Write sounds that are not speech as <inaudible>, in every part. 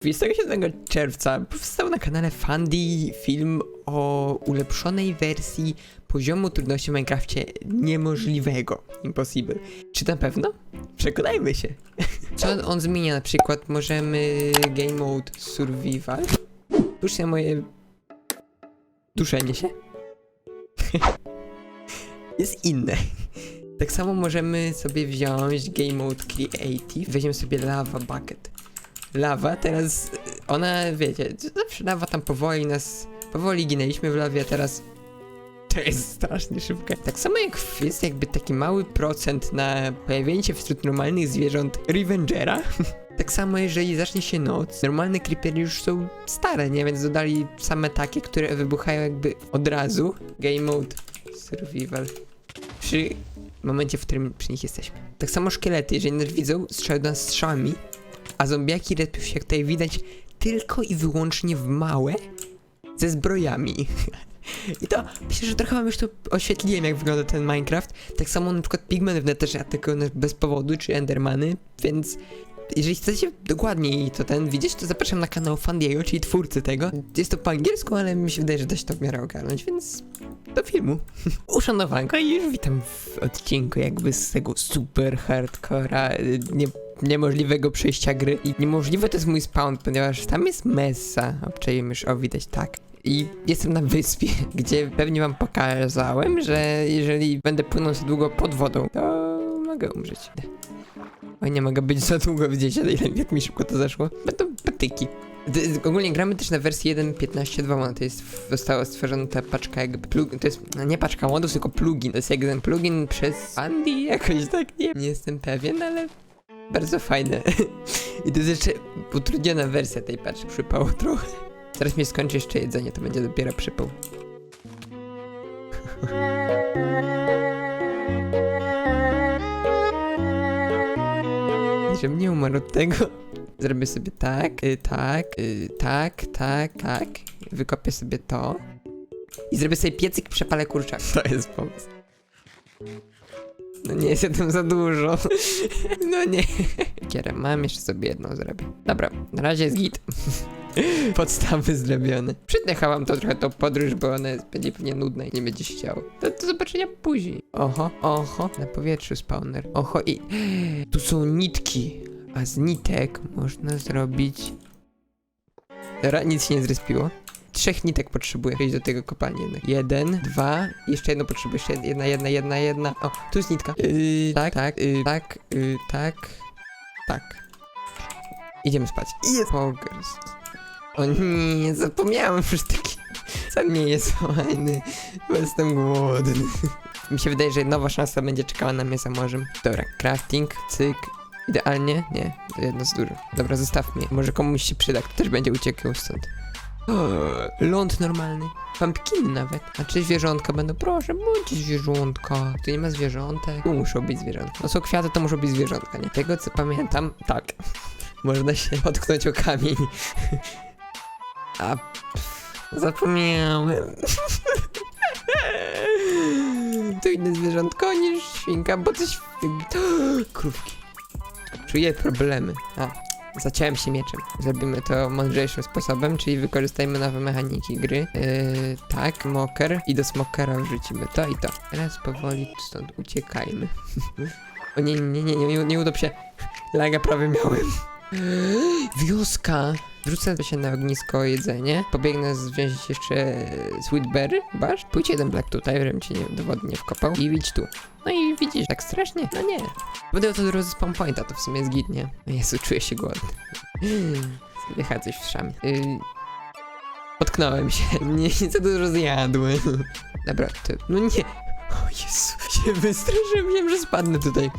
27 czerwca powstał na kanale Fundy film o ulepszonej wersji poziomu trudności w Minecrafcie niemożliwego. Impossible. Czy na pewno? Przekonajmy się. <laughs> Co on zmienia? Na przykład możemy game mode survival. Na moje duszenie się. <laughs> Jest inne. Tak samo możemy sobie wziąć game mode creative. Weźmiemy sobie lava bucket lawa, teraz ona, wiecie, zawsze lawa tam powoli nas, powoli ginęliśmy w lawie, a teraz to jest strasznie szybko. Tak samo jak jest jakby taki mały procent na pojawienie się wśród normalnych zwierząt Revengera, <laughs> tak samo jeżeli zacznie się noc, normalne creepery już są stare, nie? Więc dodali same takie, które wybuchają jakby od razu. Game mode, survival. Przy momencie, w którym przy nich jesteśmy. Tak samo szkielety, jeżeli nas widzą, strzelają do nas strzałami, a zombiaki respią się, jak tutaj widać, tylko i wyłącznie w małe ze zbrojami. <laughs> I to myślę, że trochę wam już to oświetliłem, jak wygląda ten Minecraft. Tak samo na przykład pigmeny w netherze atakują nas bez powodu, czy endermany, więc jeżeli chcecie dokładniej to ten widzieć, to zapraszam na kanał Fandiego, czyli twórcy tego. Jest to po angielsku, ale mi się wydaje, że da się to w miarę ogarnąć, więc do filmu. Uszanowanko i już witam w odcinku jakby z tego super hardcora, nie, niemożliwego przejścia gry. I niemożliwe to jest mój spawn, ponieważ tam jest messa, obczajemy już, o widać, tak. I jestem na wyspie, <laughs> gdzie pewnie wam pokazałem, że jeżeli będę płynął za długo pod wodą, to mogę umrzeć. Oj, nie mogę być za długo w dziecię, ile jak mi szybko to zeszło. Będą patyki. Ogólnie gramy też na wersji 1.15.2, to jest, została stworzona ta paczka jakby plug, to jest, no nie paczka modów, tylko plugin, to jest jak ten plugin przez Andy jakoś tak, nie, nie jestem pewien, ale bardzo fajne. <laughs> I to jest jeszcze utrudniona wersja tej paczki, przypało trochę. Zaraz mi skończy jeszcze jedzenie, to będzie dopiero przypał. <laughs> Żebym nie umarł od tego. Zrobię sobie tak, y, tak, y, tak, tak, tak. Wykopię sobie to. I zrobię sobie piecyk przepalę kurczak. <laughs> To jest pomysł. No nie jest za dużo. <laughs> No nie. Kierę mam, jeszcze sobie jedną zrobię. Dobra, na razie jest git. <laughs> Podstawy zrobione. Przytnechałam to trochę tą podróż, bo ona jest, będzie pewnie nudna i nie będzie się chciało. Do, do zobaczenia później. Oho, oho, na powietrzu spawner. Oho i... <gasps> Tu są nitki, a z nitek można zrobić... Dobra, nic się nie zrespiło. Trzech nitek potrzebuję do tego kopalni jednak. Jeden, dwa, jeszcze jedno potrzebuję, jeszcze jedna, jedna, jedna, jedna. O, tu jest nitka. Yy, tak, tak, yy, tak, yy, tak, tak. Idziemy spać. Jest pogers. O nie, zapomniałem już taki. Sam nie jest fajny, bo jestem głodny. <laughs> Mi się wydaje, że nowa szansa będzie czekała na mnie za morzem. Dobra, crafting, cyk. Idealnie? Nie, to jedno z dużo. Dobra, zostawmy. je. Może komuś się przyda, kto też będzie uciekał stąd. Ląd normalny. Pumpkiny nawet. A czy zwierzątka będą? Proszę, bądź zwierzątka. Tu nie ma zwierzątek. Tu muszą być zwierzątka. No są kwiaty, to muszą być zwierzątka, nie? Tego co pamiętam, tak. <laughs> Można się potknąć o kamień. <laughs> A zapomniałem. <laughs> To inne zwierzątko niż świnka, bo coś... <gasps> Krówki. Czuję problemy. A, zaciąłem się mieczem. Zrobimy to mądrzejszym sposobem, czyli wykorzystajmy nowe mechaniki gry. Yy, tak, moker. I do smokera wrzucimy to i to. Teraz powoli stąd uciekajmy. <laughs> o nie, nie, nie, nie, nie, nie udał się. Laga prawie miałem. <gasps> Wioska! Wrzucę się na ognisko jedzenie. Pobiegnę wziąć jeszcze sweetberry, basz. Pójdź jeden black tutaj, żebym cię nie, dowodnie wkopał. I idź tu. No i widzisz, tak strasznie? No nie. Będę to do spawn pointa, to w sumie jest nie? Jezu, czuję się głodny. <laughs> Wycha coś w szamie. Yy, potknąłem się. <laughs> Nie, za dużo zjadłem. <laughs> Dobra, to... No nie. O Jezu, się wystraszyłem, wiem, że spadnę tutaj.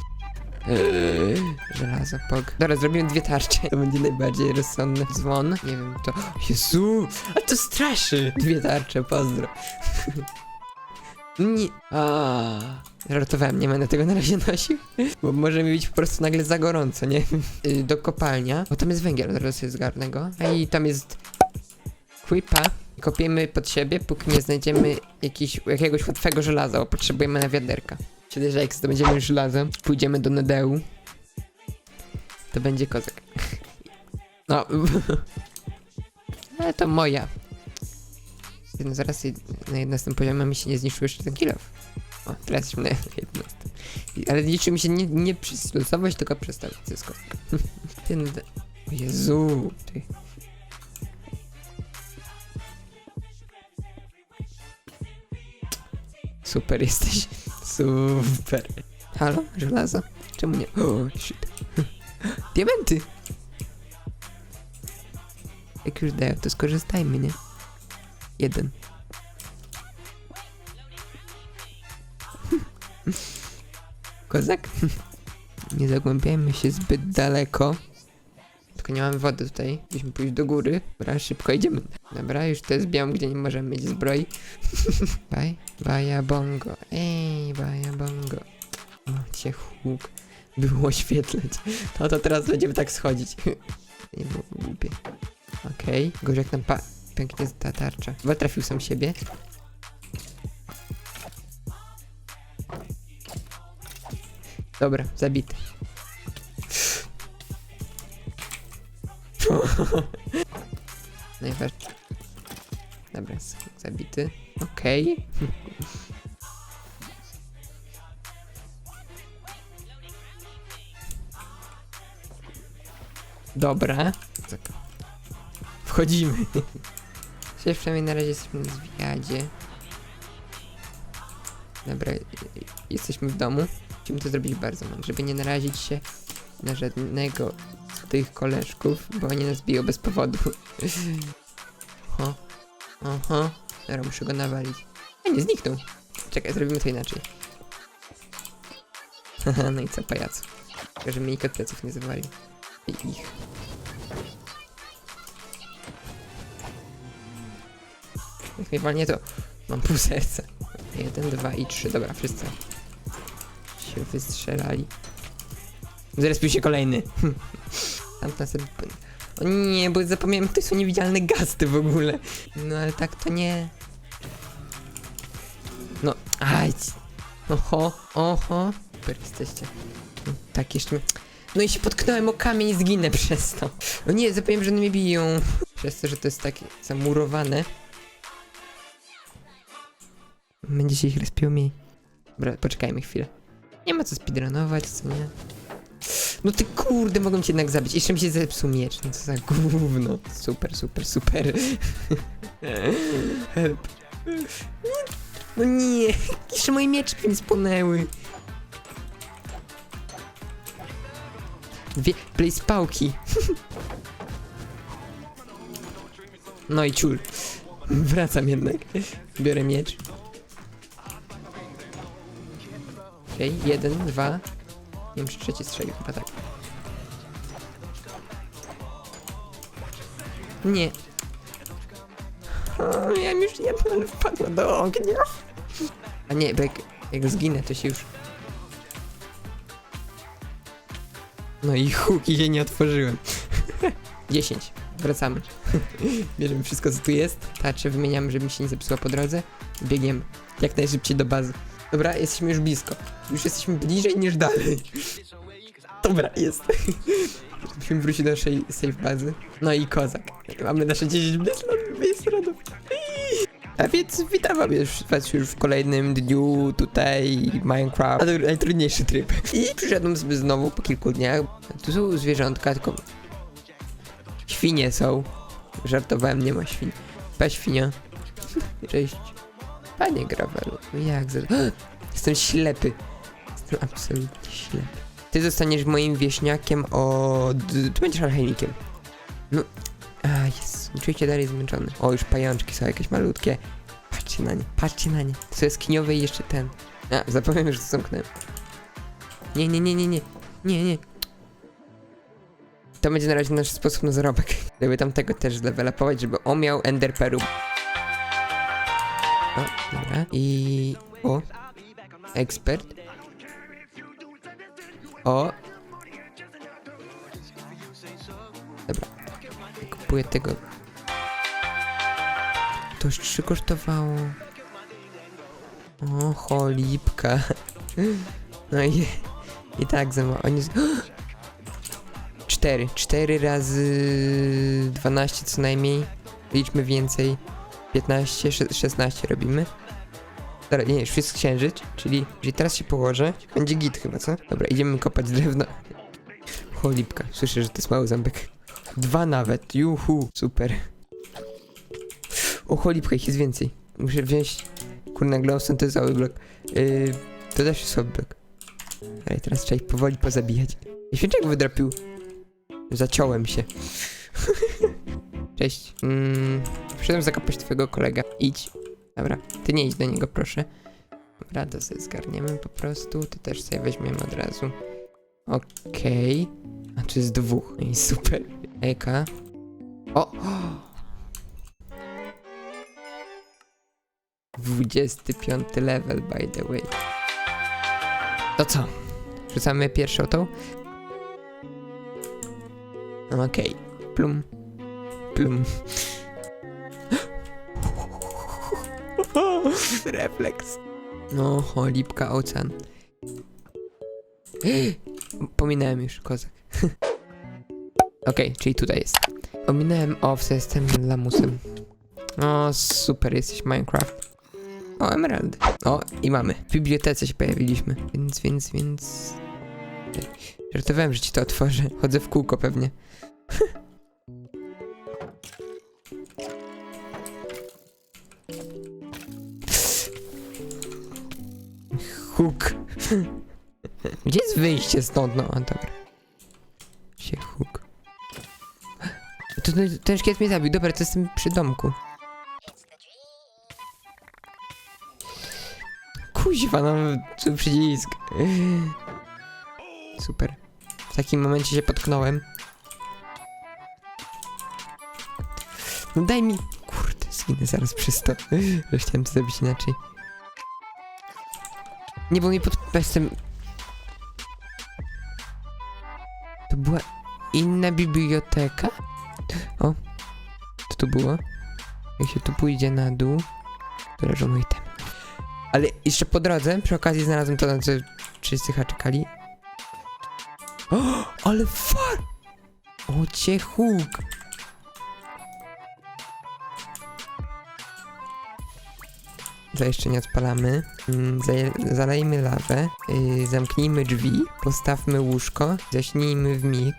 Eee, żelazo, pog. Dobra, zrobimy dwie tarcze. To będzie najbardziej rozsądny dzwon. Nie wiem, to... Jezu, a to straszy. Dwie tarcze, pozdro. Nie. A, żartowałem, nie będę tego na razie nosił. Bo może mi być po prostu nagle za gorąco, nie? Y, Do kopalnia. Bo tam jest węgiel, zaraz sobie zgarnę go. A i tam jest... Quipa. Kopiemy pod siebie, póki nie znajdziemy jakiś, jakiegoś łatwego żelaza, bo potrzebujemy na wiaderka. Czyli, że jak zdobędziemy już żelazo, pójdziemy do Nedeu. To będzie kozak. No. <laughs> Ale to moja. No zaraz na 11 poziomie mi się nie zniszczył jeszcze ten kilof. O, teraz jesteśmy na 11. I- Ale liczy mi się nie, nie przez losowość, tylko przez to. <laughs> Ten... Jezu, ty. Super jesteś. Super. Halo, żelazo? Czemu nie? O, shit. <laughs> Diamenty! Jak już dają, to skorzystajmy, nie? Jeden. <laughs> Kozak? <laughs> Nie zagłębiajmy się zbyt daleko. Tylko nie mamy wody tutaj. Musimy pójść do góry. Dobra, szybko idziemy. Dobra, już to jest biom, gdzie nie możemy mieć zbroi. <laughs> Baj, baja bongo. Ej, baja bongo. O, cię huk. Było oświetlać. No to teraz będziemy tak schodzić. <laughs> nie było głupie. Okej, gorzej jak nam pa... pęknie ta tarcza. Chyba trafił sam siebie. Dobra, zabity. <laughs> Najważniejsze. Dobra, z- zabity. Okej. Dobra. Tak. Wchodzimy. <laughs> Dzisiaj przynajmniej na razie jesteśmy na zwiadzie. Dobra, jesteśmy w domu. Musimy to zrobić bardzo mądrze, żeby nie narazić się na żadnego z tych koleżków, bo oni nas biją bez powodu. Oho. Oho. Dobra, muszę go nawalić. A nie, zniknął. Czekaj, zrobimy to inaczej. Haha, no i co, pajacu. Tylko, że mnie nikt od pleców nie zawalił. I ich. Jak mnie walnie, to mam pół serca. Jeden, dwa i trzy. Dobra, wszyscy się wystrzelali. Zrespił się kolejny. <laughs> Sobie... O nie, bo zapomniałem, to są niewidzialne gasty w ogóle. No ale tak to nie. No, aj. Oho, oho. Super jesteście. Tak jeszcze. No i się potknąłem o kamień i zginę przez to. No nie, zapomniałem, że one mnie biją. Przez to, że to jest takie zamurowane. Będzie się ich respiło mniej. Dobra, poczekajmy chwilę. Nie ma co speedrunować, co nie? No ty kurde, mogą cię jednak zabić. Jeszcze mi się zepsuł miecz, no co za gówno. Super, super, super. Help. No nie, jeszcze moje mieczki nie spłonęły. Dwie place pałki. No i ciul. Wracam jednak. Biorę miecz. Okej, jeden, dwa. Nie wiem, czy trzeci strzelił, chyba tak. Nie. O, ja już nie wpadła do ognia. A nie, bo jak, jak zginę, to się już... No i huki się nie otworzyłem. <laughs> 10. Wracamy. <laughs> Bierzemy wszystko, co tu jest. Tarczę wymieniamy, żeby mi się nie zepsuła po drodze. Biegniemy. Jak najszybciej do bazy. Dobra, jesteśmy już blisko. Już jesteśmy bliżej niż dalej. Dobra, jest. Musimy wrócić do naszej safe bazy. No i kozak. Mamy nasze 10 blizzardów. A więc witam wam już, was już w kolejnym dniu tutaj Minecraft. A to najtrudniejszy tryb. I przyszedłem sobie znowu po kilku dniach. Tu są zwierzątka, tylko... Świnie są. Żartowałem, nie ma świn. Pa świnia. Cześć. Panie Gravelu, jak za... <gasps> Jestem ślepy. Jestem absolutnie ślepy. Ty zostaniesz moim wieśniakiem od... Ty będziesz alchemikiem. No... A, jest. Czuję się dalej zmęczony. O, już pajączki są jakieś malutkie. Patrzcie na nie, patrzcie na nie. To są jaskiniowe i jeszcze ten. A, zapomniałem, że zamknąłem. Nie, nie, nie, nie, nie. Nie, nie. To będzie na razie nasz sposób na zarobek. <laughs> Gdyby tamtego też zlevelapować, żeby on miał Ender Peru. O, dobra. I... O. Ekspert. O. Dobra. Kupuję tego. To już trzy kosztowało. O, cholipka. <laughs> No i... I tak za mało. Oni... z- <gasps> 4. 4 razy 12 co najmniej. Liczmy więcej. 15, sze- 16 robimy. Dobra, nie, już jest księżyc, czyli jeżeli teraz się położę, będzie git chyba, co? Dobra, idziemy kopać drewno. Cholipka, słyszę, że to jest mały ząbek. Dwa nawet, juhu, super. O, cholipka, ich jest więcej. Muszę wziąć, kurna, glowstone to jest cały blok. Yy, to też jest słaby blok. Ale teraz trzeba ich powoli pozabijać. I świeczek wydrapił. Zaciąłem się. <laughs> Cześć. Mm, przyszedłem zakopać twojego kolega. Idź. Dobra, ty nie idź do niego, proszę. Dobra, to sobie zgarniemy po prostu. Ty też sobie weźmiemy od razu. Okej. A tu jest dwóch. No i super. Eka. O! 25 level, by the way. To co? Rzucamy pierwszą tą? Okej. Plum. Plum. <laughs> Refleks. No, cholipka, ocean. <gasps> Pominąłem już, kozak. <laughs> Okej, czyli tutaj jest. Ominąłem owce, jestem lamusem. O, super, jesteś Minecraft. O, emerald. O, i mamy. W bibliotece się pojawiliśmy. Więc, więc, więc... Żartowałem, że ci to otworzę. Chodzę w kółko pewnie. <laughs> <laughs> Gdzie jest wyjście stąd? No, a dobra. Się huk. To, to, ten szkielet mnie zabił. Dobra, to jestem przy domku. Kuźwa, no, tu przycisk. <laughs> Super. W takim momencie się potknąłem. No daj mi... Kurde, zginę zaraz przez to. <laughs> Chciałem to zrobić inaczej. Nie, bo mi pod... Jestem... To była inna biblioteka? O. Co to było? Jak się tu pójdzie na dół, to leżą moje temy. Ale jeszcze po drodze, przy okazji znalazłem to, na co wszyscy chyba czekali. O, <gasps> ale far! O cię huk! To jeszcze nie odpalamy. Mm, Zalejmy lawę, yy, zamknijmy drzwi, postawmy łóżko, zaśnijmy w mig,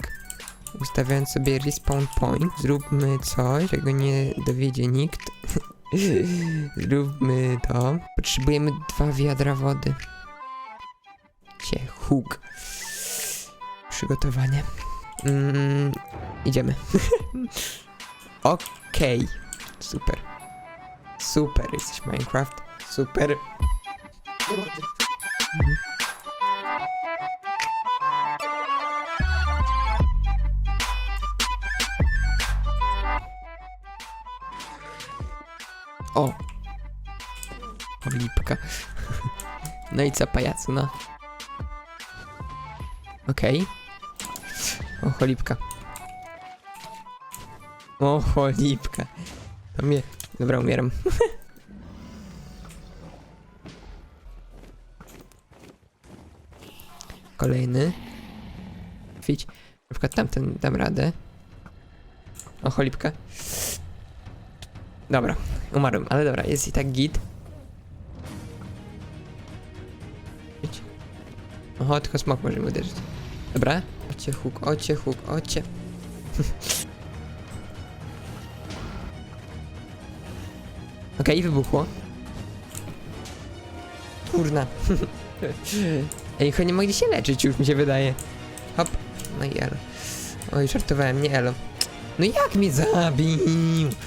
ustawiając sobie respawn point. Zróbmy coś, czego nie dowiedzie nikt. <laughs> Zróbmy to. Potrzebujemy dwa wiadra wody. Cie, huk. Przygotowanie. Mm, idziemy. <laughs> Okej. Super. Super, jesteś Minecraft. Super. O! Lipka. <laughs> No i co, pajacu, no? Okej. O, cholipka. O, cholipka. To mnie... Dobra, umieram. <laughs> Kolejny. Fić. Na przykład tamten dam radę. O, cholipka. Dobra, umarłem, ale dobra, jest i tak git. Idź. Oho, tylko smok może mi uderzyć. Dobra. Ocie huk, ocie huk, ocie. <laughs> Okej, wybuchło. Kurna. <laughs> Ej, chyba nie mogli się leczyć, już mi się wydaje. Hop. No i elo. Oj, żartowałem, nie elo. No jak mnie zabił?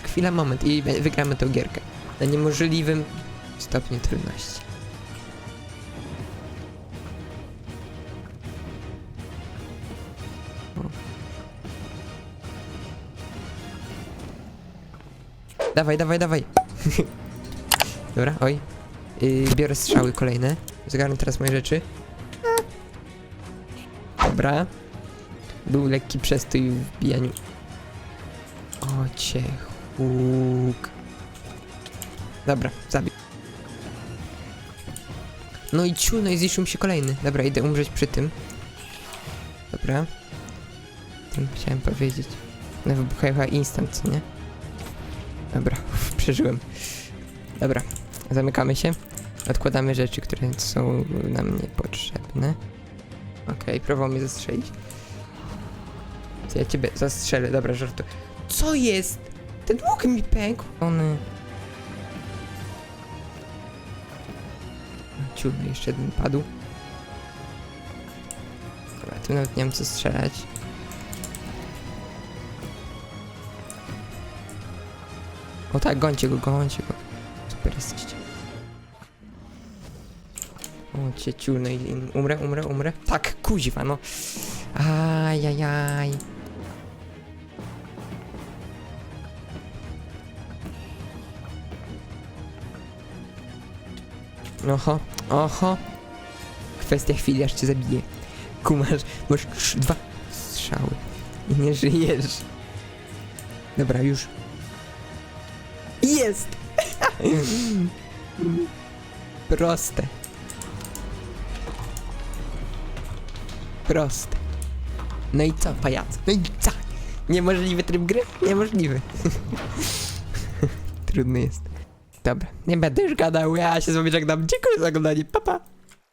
Chwila, moment i wy- wygramy tę gierkę. Na niemożliwym stopniu trudności. Dawaj, dawaj, dawaj. <laughs> Dobra, oj. Yy, biorę strzały kolejne. Zgarnę teraz moje rzeczy. Dobra. Był lekki przestój w wbijaniu. O cię. Dobra, zabij. No i ciu, no i zniszczył mi się kolejny. Dobra, idę umrzeć przy tym. Dobra. tym chciałem powiedzieć. One wybuchają chyba instant, nie? Dobra, uff, przeżyłem. Dobra, zamykamy się. Odkładamy rzeczy, które są nam niepotrzebne. Okej, próbował mnie zastrzelić. To ja ciebie zastrzelę, dobra, żartu. Co jest? Ten łuk mi pękł. One... Ciurny, jeszcze jeden padł. Dobra, tu nawet nie mam co strzelać. O tak, gońcie go, gońcie go. Super jesteście. Cię ciulny, umrę, umrę, umrę. Tak, kuźwa, no. Ajajaj. Oho, oho. Kwestia chwili, aż cię zabiję. Kumasz, masz trz- dwa strzały i nie żyjesz. Dobra, już. Jest! <laughs> Proste. Proste. No i co, pajac? No i co? Niemożliwy tryb gry? Niemożliwy. <laughs> Trudny jest. Dobra, nie będę już gadał, ja się z wami żegnam. Dziękuję za oglądanie, pa pa!